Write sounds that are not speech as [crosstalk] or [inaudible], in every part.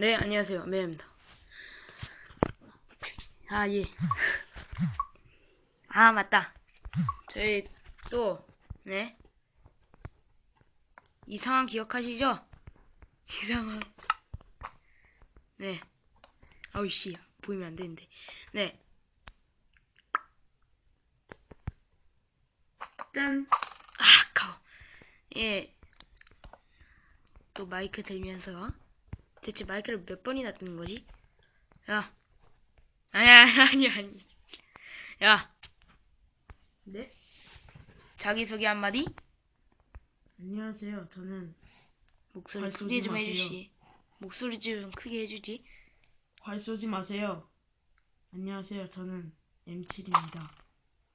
네, 안녕하세요. 매입니다. 아, 예. 아, 맞다. 저희 또, 네. 이 상황 기억하시죠? [laughs] 이 상황. 네. 아우, 씨. 보이면 안 되는데. 네. 짠. 아, 가오. 예. 또 마이크 들면서 대체 마이크를 몇 번이나 뜨는 거지? 야. 아니야, 아니야, [laughs] 아니. 야, 네. 자기소개 한마디? 안녕하세요. 저는 목소리 발 크게 좀 마세요. 해주지. 목소리 좀 크게 해주지. 활 쏘지 마세요. 안녕하세요. 저는 M7입니다.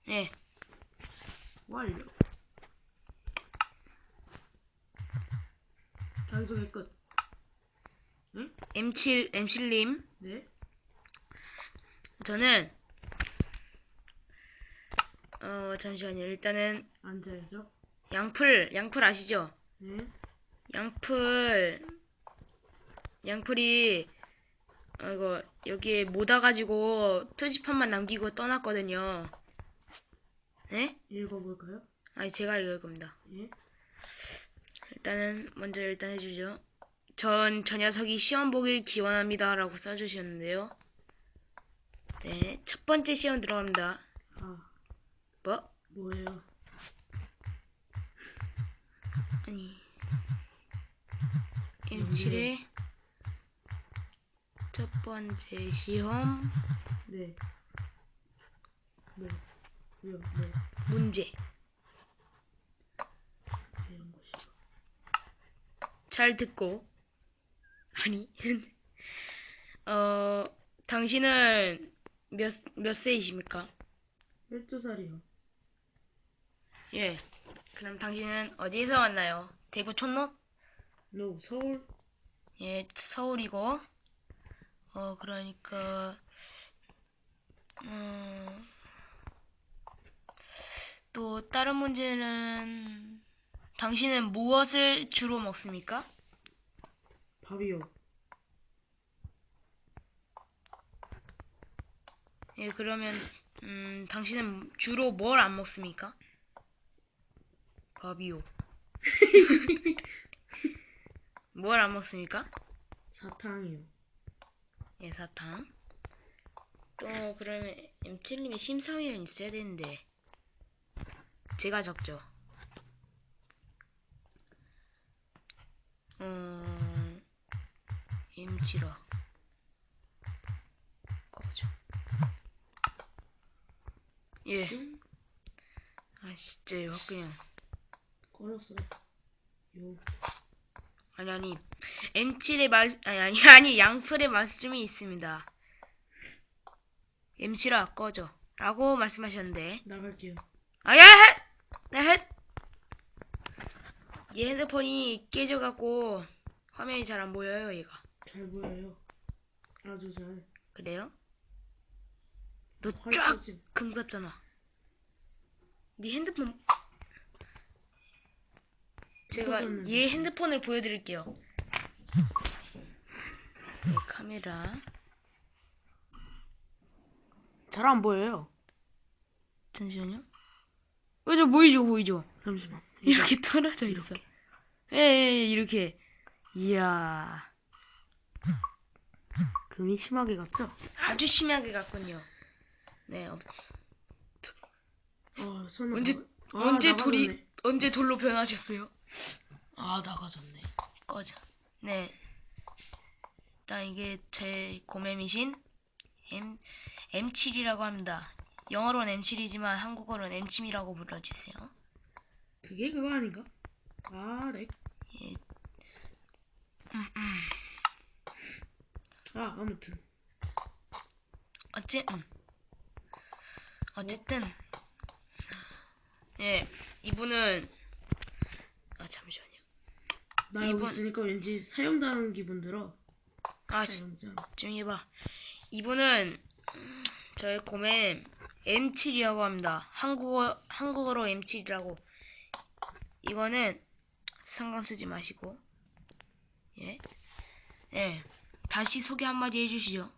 네. 완료. 자기소개 끝. M7, M7님. 네. 저는, 어, 잠시만요. 일단은, 앉아야죠. 양풀, 양풀 아시죠? 네. 양풀 양풀이 어, 이거 여기에 못 와가지고 표지판만 남기고 떠났거든요. 네? 읽어볼까요? 아니 제가 읽을 겁니다. 예. 일단은 먼저 일단 해주죠. 전 저 녀석이 시험 보길 기원합니다 라고 써주셨는데요. 네, 첫 번째 시험 들어갑니다. 아, 뭐? 뭐예요? 아니 M7의 첫 번째 시험 네. 네. 왜요? 네. 문제. 이런 것이. 잘 듣고 아니 [laughs] 어 당신은 몇 몇 세이십니까? 12살이요. 예. 그럼 당신은 어디에서 왔나요? 대구 촌놈? No, 서울. 예, 서울이고 어 그러니까 음, 또 다른 문제는 당신은 무엇을 주로 먹습니까? 밥이요. 예, 그러면 음, 당신은 주로 뭘 안 먹습니까? 밥이요. [laughs] 뭘 안 먹습니까? 사탕이요. 예, 사탕. 또 그러면 M7님의 심사위원 있어야 되는데 제가 적죠. 음, M7아 꺼져. 예. 아 진짜요, 그냥. 꺼졌어요. 요. 아니 아니 M7의 말 아니 아니 아니 양풀의 말씀이 있습니다. M7아 꺼져라고 말씀하셨는데 나갈게요. 아야 헷! 나 헷! 얘 핸드폰이 깨져갖고 화면이 잘 안 보여요 얘가 잘 보여요. 아주 잘. 그래요? 너활쫙 쏘지. 금 같잖아. 네 핸드폰 제가. 얘 핸드폰을 보여드릴게요. 네, 카메라 잘 안 보여요. 잠시만요. 어, 저 보이죠, 보이죠. 잠시만. 이렇게 떨어져 있어. 예, 예, 예, 이렇게. 이야, 금이 심하게 갔죠? 아주 심하게 갔군요. 네, 없. 아, 설마 언제 나가- 아, 언제 나가졌네. 돌이 언제 돌로 변하셨어요? 아 나가졌네. 꺼져. 네. 일단 이게 제 고매미신 M M7이라고 합니다. 영어로는 M7이지만 한국어로는 M7이라고 불러주세요. 그게 그거 아닌가? 아 렉. 예. 아 아무튼 음. 어쨌든 예 이분은 아 잠시만요. 나하고 이분- 있으니까 왠지 사용당한 기분 들어. 아 지- 사용자. 조용히 해봐. 이분은 음, 저의 고매 M7이라고 합니다. 한국어 한국어로 M7이라고. 이거는 상관 쓰지 마시고 예 예. 다시 소개 한마디 해주시죠.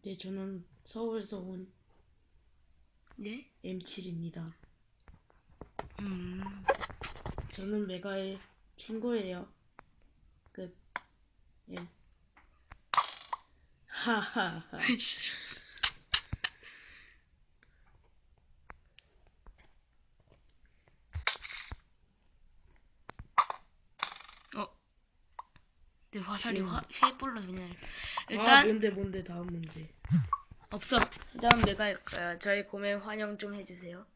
네, 저는 서울에서 온 네? M7입니다. 음, 저는 메가의 친구예요. 끝. M. 하하하. [laughs] 어. 네, 화살이 화, 휘불러 그냥. 아, 일단 뭔데, 뭔데, 다음 문제. 없어. 일단 메가 어, 저희 고멘 환영 좀 해주세요.